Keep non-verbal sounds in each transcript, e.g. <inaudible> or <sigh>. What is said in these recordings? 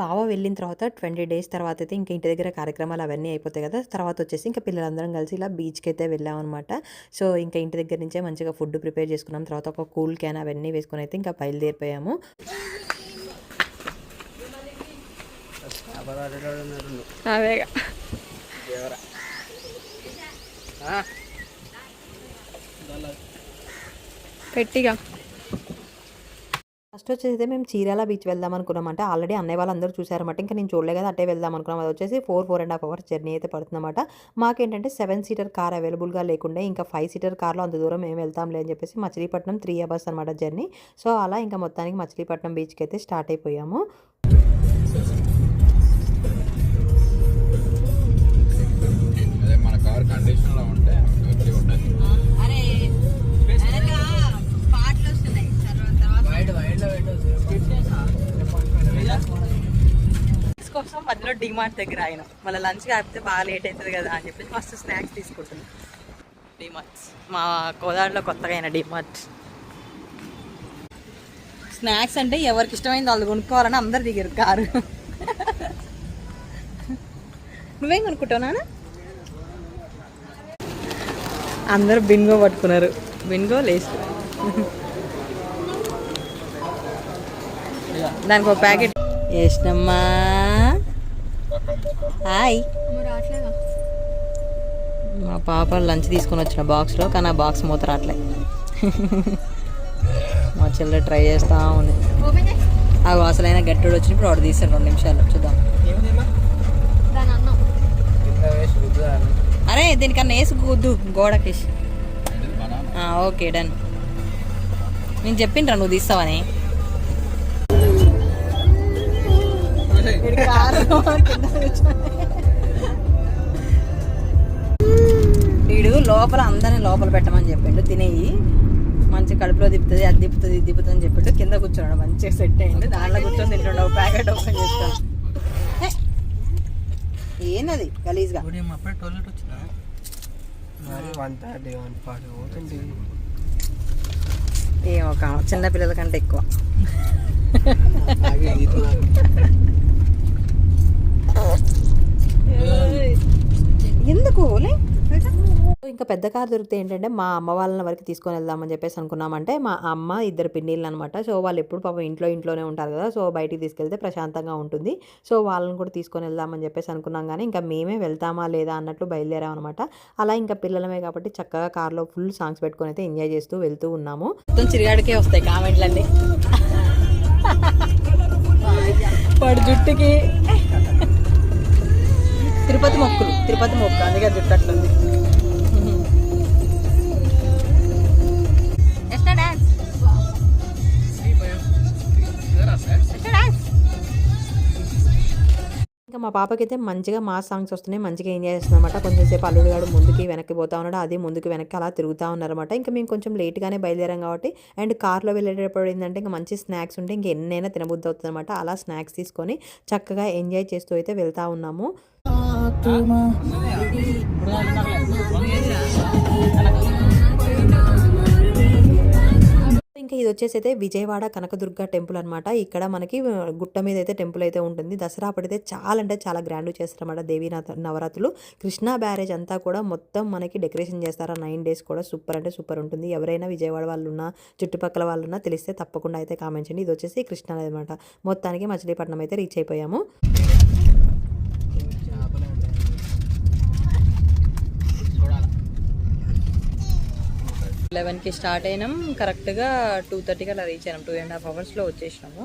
బావ వెళ్ళిన తర్వాత ట్వంటీ డేస్ తర్వాత అయితే ఇంకా ఇంటి దగ్గర కార్యక్రమాలు అవన్నీ అయిపోతాయి కదా. తర్వాత వచ్చేసి ఇంకా పిల్లలందరం కలిసి ఇలా బీచ్కి అయితే వెళ్ళాం అనమాట సో ఇంకా ఇంటి దగ్గర నుంచే మంచిగా ఫుడ్ ప్రిపేర్ చేసుకున్నాం. తర్వాత ఒక కూల్ క్యాన్ అవన్నీ వేసుకొని అయితే ఇంకా బయలుదేరిపోయాము. అదేగా పెట్టిగా. ఫస్ట్ వచ్చేసి అయితే మేము చీరాల బీచ్ వెళ్దాం అనుకున్నామంటే. ఆల్రెడీ అన్నయ్య వాళ్ళందరూ చూసారన్నమాట ఇంకా నేను చూడలే కదా అట్టే వెళ్దాం అనుకున్నాం. అది వచ్చేసి four four and half hours journey అయితే పడుతుందన్నమాట. మాకేంటంటే సెవెన్ సీటర్ కార్ అవైలబుల్గా లేకుండా ఇంకా ఫైవ్ సీటర్ కార్లో అంత దూరం మేము వెళ్తాంలే అని చెప్పేసి మచిలీపట్నం త్రీ అవర్స్ అనమాట జర్నీ. సో అలా ఇంకా మొత్తానికి మచిలీపట్నం బీచ్కి అయితే స్టార్ట్ అయిపోయాము. మన కార్ కండిషన్ మధ్యలో డిమార్ట్ దగ్గర ఆయన. మళ్ళీ లంచ్ కాకపోతే బాగా లేట్ అవుతుంది కదా అని చెప్పేసి మస్తు స్నాక్స్ తీసుకుంటున్నాం. డిమార్ట్స్. మా కోదాడలో కొత్తగా అయిన డిమార్ట్. స్నాక్స్ అంటే ఎవరికి ఇష్టమైంది వాళ్ళు కొనుక్కోవాలని అందరు దిగారు కారు. నువ్వేం కొనుక్కుంటావు నాన్న? అందరూ బిన్గో పట్టుకున్నారు. Bingo Lay's. దానికి ఒక ప్యాకెట్. వేసినమ్మా హాయ్. మా పాప లంచ్ తీసుకొని వచ్చిన బాక్స్లో కానీ ఆ బాక్స్ మూత రావట్లే. మా చెల్లె ట్రై చేస్తా ఉంది. ఆ అసలైన గట్టుడు వచ్చినప్పుడు వాడు తీసాడు రెండు నిమిషాలు చూద్దాం. అరే దీనికన్నా వేసి గుద్దు గోడకేసి. ఆ, ఓకే డన్. నేను చెప్పిండ్రా నువ్వు తీస్తావని? వీడు లోపల అందరిని లోపల పెట్టమని చెప్పిండు తినేయి. మంచి కడుపులో తిప్పుతుంది అది తిప్పుతుంది ఇది తిప్పుతుంది అని చెప్పిండు. కింద కూర్చున్నాడు మంచిగా సెట్ అయ్యింది దాంట్లో కూర్చొని తింటుండే ఒక ప్యాకెట్ ఓపెన్ చేస్తాను ఏంది గలీజ్గా? టోయిలెట్ ఏమో కా చిన్న పిల్లల కంటే ఎక్కువ. <laughs> ఇంకా పెద్ద కార్ దొరికితే ఏంటంటే మా అమ్మ వాళ్ళని వరకు తీసుకొని వెళ్దామని చెప్పేసి అనుకున్నామంటే మా అమ్మ ఇద్దరు పిన్నిళ్ళు అనమాట సో వాళ్ళు ఎప్పుడు పాపం ఇంట్లో ఇంట్లోనే ఉంటారు కదా. సో బయటికి తీసుకెళ్తే ప్రశాంతంగా ఉంటుంది. సో వాళ్ళని కూడా తీసుకొని వెళ్దామని చెప్పేసి అనుకున్నాం కానీ ఇంకా మేమే వెళ్తామా లేదా అన్నట్లు బయలుదేరాం అనమాట అలా ఇంకా పిల్లలమే కాబట్టి చక్కగా కార్లో ఫుల్ సాంగ్స్ పెట్టుకొని అయితే ఎంజాయ్ చేస్తూ వెళ్తూ ఉన్నాము. మొత్తం చిరిగాడికే వస్తాయి కామెంట్లన్నీ. వాడు జుట్టుకి తిరుపతి మొక్కులు తిరుపతి మొక్కు అందుకే జుట్టు అట్లుంది. మా పాపకైతే మంచిగా మా సాంగ్స్ వస్తున్నాయి మంచిగా ఎంజాయ్ చేస్తుందనమాట కొంచెం సేపు అల్లుడు గాడు ముందుకి వెనక్కి పోతా ఉన్నాడు అది ముందుకు వెనక్కి అలా తిరుగుతూ ఉన్నారన్నమాట. ఇంకా మేము కొంచెం లేట్గానే బయలుదేరాం కాబట్టి అండ్ కార్లో వెళ్ళేటప్పుడు ఏంటంటే ఇంకా మంచి స్నాక్స్ ఉంటే ఇంకా ఎన్నైనా తినబుద్ధి అవుతుంది అనమాట అలా స్నాక్స్ తీసుకొని చక్కగా ఎంజాయ్ చేస్తూ అయితే వెళ్తా ఉన్నాము. ఇంకా ఇది వచ్చేసి అయితే విజయవాడ కనకదుర్గ టెంపుల్ అనమాట ఇక్కడ మనకి గుట్ట మీద అయితే టెంపుల్ అయితే ఉంటుంది. దసరా అప్పుడైతే చాలా అంటే చాలా గ్రాండ్ చేస్తారన్నమాట దేవీ నవరాత్రులు. కృష్ణా బ్యారేజ్ అంతా కూడా మొత్తం మనకి డెకరేషన్ చేస్తారా నైన్ డేస్ కూడా సూపర్ అంటే సూపర్ ఉంటుంది. ఎవరైనా విజయవాడ వాళ్ళు ఉన్నా చుట్టుపక్కల వాళ్ళు ఉన్నా తెలిస్తే తప్పకుండా అయితే కామెంట్ చేయండి. ఇది వచ్చేసి కృష్ణా అనమాట మొత్తానికి మచిలీపట్నం అయితే రీచ్ అయిపోయాము. లెవెన్కి స్టార్ట్ అయినాం. కరెక్ట్గా టూ థర్టీకి అలా రీచ్ అయినాం. టూ అండ్ హాఫ్ అవర్స్లో వచ్చేసినాము.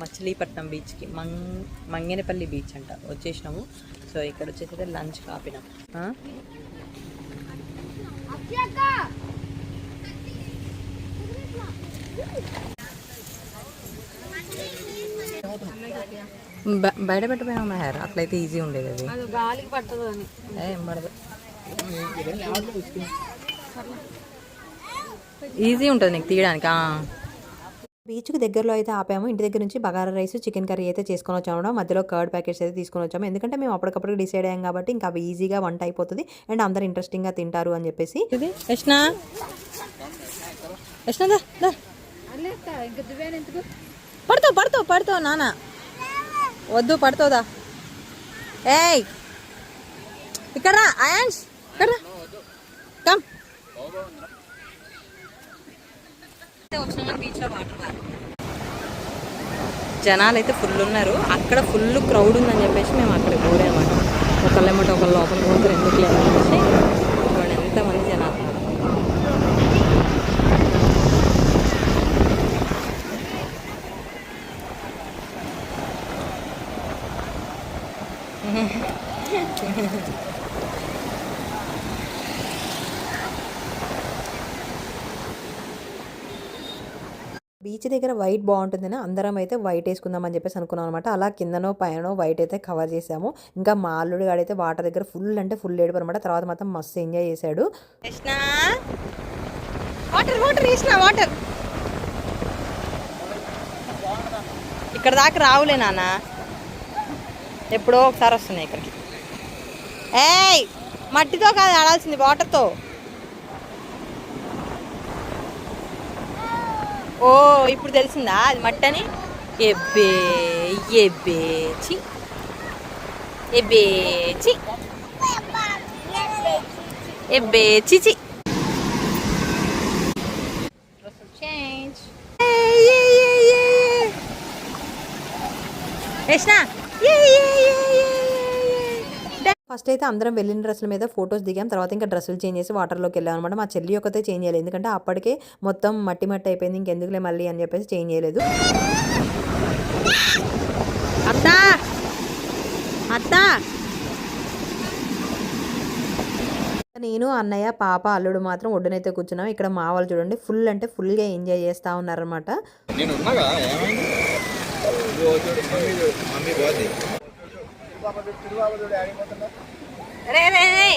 మచిలీపట్నం బీచ్కి మంగ్ మంగేనపల్లి బీచ్ అంట. వచ్చేసినాము. సో ఇక్కడ వచ్చేసి అయితే లంచ్ కాపినాం బయట పెట్టపోయినా హెయిర్ అట్లయితే ఈజీ ఉండేది అది. గాలికి అని. ఏం పడదు. ఈజీ ఉంటుంది నీకు తీయడానికి. బీచ్కి దగ్గరలో అయితే ఆపాము. ఇంటి దగ్గర నుంచి బగారా రైస్ చికెన్ కర్రీ అయితే చేసుకొని వచ్చాము. మధ్యలో కర్డ్ ప్యాకెట్స్ అయితే తీసుకొని వచ్చాము. ఎందుకంటే మేము అప్పటికప్పుడు డిసైడ్ అయ్యాం కాబట్టి ఇంకా అవి ఈజీగా వంట అయిపోతుంది. అండ్ అందరు ఇంట్రెస్టింగ్గా తింటారు అని చెప్పేసి. పడతావు పడతావు పడతావు నాన్న. వద్దు పడుతుందా ఏయ్. ఇక్కడ అయాన్స్. ఇక్కడ రా కమ్ జనాలు అయితే ఫుల్ ఉన్నారు. అక్కడ ఫుల్ క్రౌడ్ ఉందని చెప్పేసి మేము అక్కడ పోరామాట ఒకళ్ళేమట ఒకళ్ళ లోపల పోతారు ఎందుకు లేదు అనేసి చూడండి ఎంతమంది జనాలు ఉన్నారు. బీచ్ దగ్గర వైట్ బాగుంటుందని అందరం అయితే వైట్ వేసుకుందాం అని చెప్పేసి అనుకున్నాం అనమాట అలా కిందనో పైనో వైట్ అయితే కవర్ చేసాము. ఇంకా మా అల్లుడు గాడైతే వాటర్ దగ్గర ఫుల్ అంటే ఫుల్ ఏడుపు అనమాట తర్వాత మాత్రం మస్తు ఎంజాయ్ చేశాడు. వాటర్ వాటర్ వేసిన వాటర్! ఇక్కడ దాకా రావులే నాన్న. ఎప్పుడో ఒకసారి వస్తున్నాయి ఇక్కడికి. ఏయ్! మట్టితో కాదు ఆడాల్సింది వాటర్తో ఓ ఇప్పుడు తెలిసిందా? అది మట్టి అని ఎబ్బే ఎబ్బే చి. ఎబ్బే చి. ఎబ్బే చిచి change. ఫస్ట్ అయితే అందరం వెళ్ళిన డ్రెస్సుల మీద ఫొటోస్ దిగాం. తర్వాత ఇంకా డ్రెస్సులు చేంజ్ చేసి వాటర్లోకి వెళ్ళాం అనమాట మా చెల్లి ఒకతే చేంజ్ చేయలేదు. ఎందుకంటే అప్పటికే మొత్తం మట్టి మట్టి అయిపోయింది. ఇంకెందుకులే మళ్ళీ అని చెప్పేసి చేంజ్ చేయలేదు. అత్త! అత్త! నేను అన్నయ్య పాప అల్లుడు మాత్రం ఒడ్డునైతే కూర్చున్నాం. ఇక్కడ మా వాళ్ళు చూడండి. ఫుల్ అంటే ఫుల్గా ఎంజాయ్ చేస్తూ ఉన్నారనమాట రే రే రే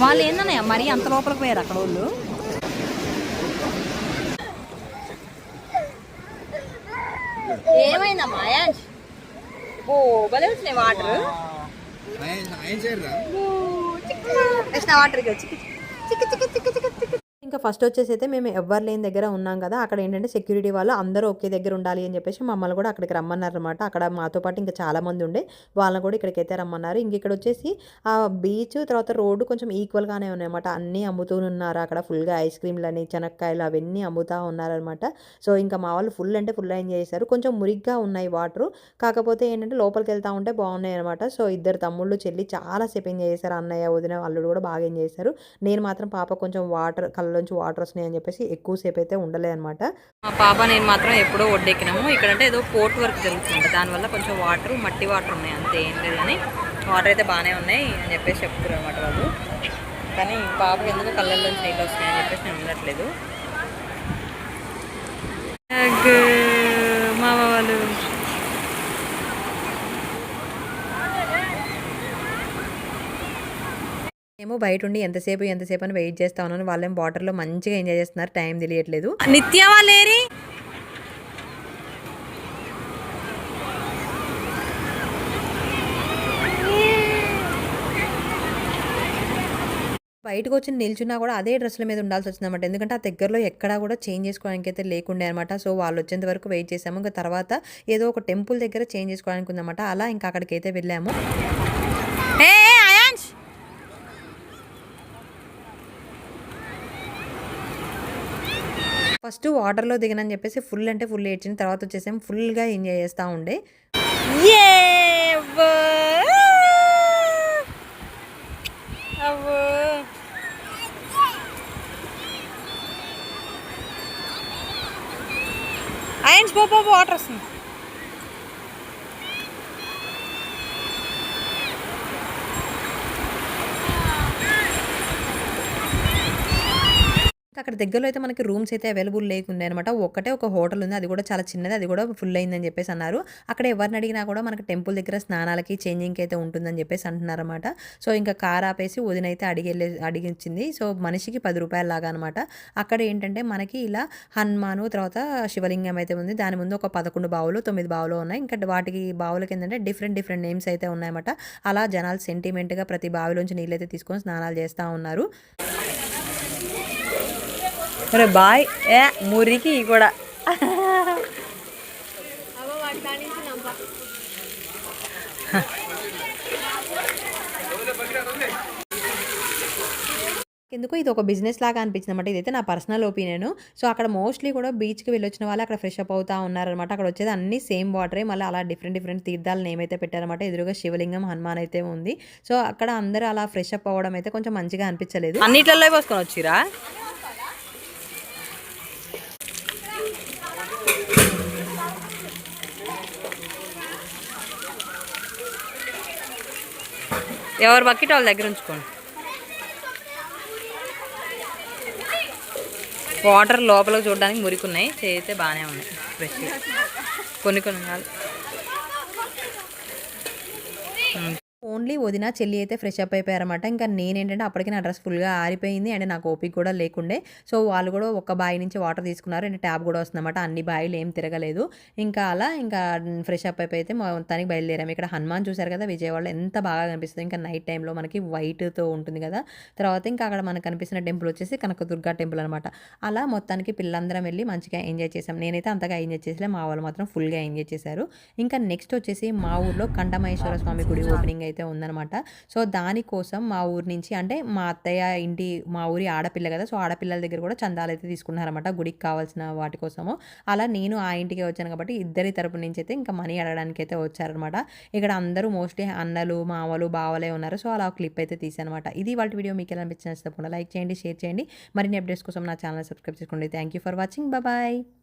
వాళ్ళు ఏందన్నయ్య? మరీ అంత లోపలికి పోయారు అక్కడ వాళ్ళు? ఏమైందమ్మా యాంష్ ఓ భలే వచ్చినాయి వాటర్. వాటర్ చిక్కి చిక్కి చిక్కి చిక్కి చిక్కి. ఇంకా ఫస్ట్ వచ్చేసి అయితే మేము ఎవ్వరు లేని దగ్గర ఉన్నాం కదా అక్కడ ఏంటంటే సెక్యూరిటీ వాళ్ళు అందరూ ఒకే దగ్గర ఉండాలి అని చెప్పేసి మమ్మల్ని కూడా అక్కడికి రమ్మన్నారనమాట అక్కడ మాతో పాటు ఇంకా చాలామంది ఉండే వాళ్ళని కూడా ఇక్కడికి అయితే రమ్మన్నారు. ఇంక ఇక్కడ వచ్చేసి ఆ బీచ్ తర్వాత రోడ్డు కొంచెం ఈక్వల్గానే ఉన్నాయన్నమాట. అన్నీ అమ్ముతూ ఉన్నారు. అక్కడ ఫుల్గా ఐస్ క్రీమ్లు అని చెనక్కాయలు అవన్నీ అమ్ముతూ ఉన్నారనమాట సో ఇంకా మా వాళ్ళు ఫుల్ అంటే ఫుల్ ఎంజాయ్ చేశారు. కొంచెం మురిగ్గా ఉన్నాయి వాటర్ కాకపోతే ఏంటంటే లోపలికి వెళ్తా ఉంటే బాగున్నాయి అనమాట సో ఇద్దరు తమ్ముళ్ళు చెల్లి చాలాసేపు ఎంజాయ్ చేశారు. అన్నయ్య వదిన వాళ్ళు కూడా బాగా ఎంజాయ్ చేశారు. నేను మాత్రం పాప కొంచెం వాటర్ కళ్ళలోంచి వాటర్ వస్తున్నాయి అని చెప్పేసి ఎక్కువసేపు అయితే ఉండలే అనమాట మా పాప నేను మాత్రం ఎప్పుడో ఒడ్డెక్కినాము. ఇక్కడంటే ఏదో పోర్ట్ వర్క్ జరుగుతుంది దానివల్ల కొంచెం వాటర్ మట్టి వాటర్ ఉన్నాయి. అంతే ఏం లేదు కానీ వాటర్ అయితే బాగానే ఉన్నాయి అని చెప్పేసి చెప్తారు అనమాట వాళ్ళు. కానీ పాపకి ఎందుకు కళ్ళల్లోంచి నీళ్ళు వస్తున్నాయి అని చెప్పేసి నేను ఉండట్లేదు మా వాళ్ళు ఏమో బయట ఉండి ఎంతసేపు ఎంతసేపు అని వెయిట్ చేస్తా ఉన్నాను. వాళ్ళేం వాటర్లో మంచిగా ఎంజాయ్ చేస్తున్నారు. టైం తెలియట్లేదు. నిత్య వాళ్ళేరి బయటకు వచ్చి నిల్చున్నా కూడా అదే డ్రెస్సుల మీద ఉండాల్సి వచ్చిందన్నమాట. ఎందుకంటే ఆ దగ్గరలో ఎక్కడా కూడా చేంజ్ చేసుకోవడానికి అయితే లేకుండే అనమాట సో వాళ్ళు వచ్చేంత వరకు వెయిట్ చేసాము. ఇంకా తర్వాత ఏదో ఒక టెంపుల్ దగ్గర చేంజ్ చేసుకోవడానికి ఉందన్నమాట అలా ఇంకా అక్కడికి అయితే వెళ్ళాము ఏ అయాన్ష్ ఫస్ట్ వాటర్లో దిగనని చెప్పేసి ఫుల్ అంటే ఫుల్ ఏడ్చిన తర్వాత వచ్చేసాము ఫుల్గా ఎంజాయ్ చేస్తూ ఉండే ఏవ్వ! అవ్వ! వాటర్ వస్తుంది అక్కడ దగ్గరలో అయితే మనకి రూమ్స్ అయితే అవైలబుల్ లేకుండా అనమాట ఒక్కటే ఒక హోటల్ ఉంది. అది కూడా చాలా చిన్నది. అది కూడా ఫుల్ అయిందని చెప్పేసి అన్నారు. అక్కడ ఎవరిని అడిగినా కూడా మనకి టెంపుల్ దగ్గర స్నానాలకి చేంజింగ్కి అయితే ఉంటుందని చెప్పేసి అంటున్నారన్నమాట సో ఇంకా కార్ ఆపేసి వదిన అయితే అడిగించింది. సో మనిషికి పది రూపాయల లాగా అనమాట అక్కడ ఏంటంటే మనకి ఇలా హనుమాను తర్వాత శివలింగం అయితే ఉంది. దాని ముందు ఒక పదకొండు బావులు తొమ్మిది బావులు ఉన్నాయి. ఇంకా వాటికి బావులకి ఏంటంటే డిఫరెంట్ డిఫరెంట్ నేమ్స్ అయితే ఉన్నాయన్నమాట. అలా జనాలు సెంటిమెంట్గా ప్రతి బావిలోంచి నీళ్ళైతే తీసుకొని స్నానాలు చేస్తూ ఉన్నారు. అరే బాయ్. ఏ మురికి కూడా. ఎందుకో ఇది ఒక బిజినెస్ లాగా అనిపించింది అనమాట ఇదైతే నా పర్సనల్ ఒపీనియన్ సో అక్కడ మోస్ట్లీ కూడా బీచ్కి వెళ్ళొచ్చిన వాళ్ళు అక్కడ ఫ్రెష్ అప్ అవుతా ఉన్నారనమాట అక్కడ వచ్చేది అన్ని సేమ్ వాటరే మళ్ళీ అలా డిఫరెంట్ డిఫరెంట్ తీర్థాలను ఏమైతే పెట్టారనమాట ఎదురుగా శివలింగం హనుమాన్ అయితే ఉంది. సో అక్కడ అందరూ అలా ఫ్రెష్ అప్ అవ్వడం అయితే కొంచెం మంచిగా అనిపించలేదు. అన్నిట్లలో పోసుకొని వచ్చిరా ఎవరు బకెట్ వాళ్ళ దగ్గర ఉంచుకోండి. వాటర్ లోపలికి చూడడానికి మురికున్నాయి చేయితే బాగానే ఉన్నాయి. ఫ్రెష్గా కొన్ని కొన్ని కాదు ఓన్లీ వదిన చెల్లి అయితే ఫ్రెష్ అప్ అయిపోయారన్నమాట. ఇంకా నేనేంటంటే అప్పటికి నా డ్రెస్ ఫుల్గా ఆరిపోయింది అండ్ నాకు ఓపిక కూడా లేకుండే. సో వాళ్ళు కూడా ఒక బావి నుంచి వాటర్ తీసుకున్నారు అండ్ ట్యాప్ కూడా వస్తుందన్నమాట. అన్ని బావిలు ఏం తిరగలేదు. ఇంకా అలా ఇంకా ఫ్రెష్ అప్ అయిపోయి అయితే మొత్తానికి బయలుదేరాము. ఇక్కడ హనుమాన్ చూశారు కదా విజయవాడలో ఎంత బాగా కనిపిస్తుంది. ఇంకా నైట్ టైంలో మనకి వైట్తో ఉంటుంది కదా. తర్వాత ఇంకా అక్కడ మనకు కనిపిస్తున్న టెంపుల్ వచ్చేసి కనకదుర్గ టెంపుల్ అనమాట అలా మొత్తానికి పిల్లలందరం వెళ్ళి మంచిగా ఎంజాయ్ చేసాం నేనైతే అంతగా ఎంజాయ్ చేసలే మా వాళ్ళు మాత్రం ఫుల్గా ఎంజాయ్ చేశారు. ఇంకా నెక్స్ట్ వచ్చేసి మా ఊర్లో కంఠమహేశ్వర స్వామి గుడి ఓపెనింగ్ అయితే ఉందనమాట సో దానికోసం మా ఊరి నుంచి అంటే మా అత్తయ్య ఇంటి మా ఊరి ఆడపిల్ల కదా సో ఆడపిల్లల దగ్గర కూడా చందాలు అయితే తీసుకున్నారనమాట గుడికి కావాల్సిన వాటి కోసము. అలా నేను ఆ ఇంటికి వచ్చాను కాబట్టి ఇద్దరి తరపు నుంచి అయితే ఇంకా మనీ అడగడానికి అయితే వచ్చారనమాట ఇక్కడ అందరూ మోస్ట్లీ అన్నలు మామలు బావలే ఉన్నారు. సో అలా క్లిప్ అయితే తీసానమాట ఇది వాళ్ళ వీడియో మీకు ఎలా అనిపించిన తప్పకుండా లైక్ చేయండి షేర్ చేయండి. మరిన్ని అప్డేట్స్ కోసం నా ఛానల్ సబ్స్క్రైబ్ చేసుకోండి. Thank you for watching. Bye.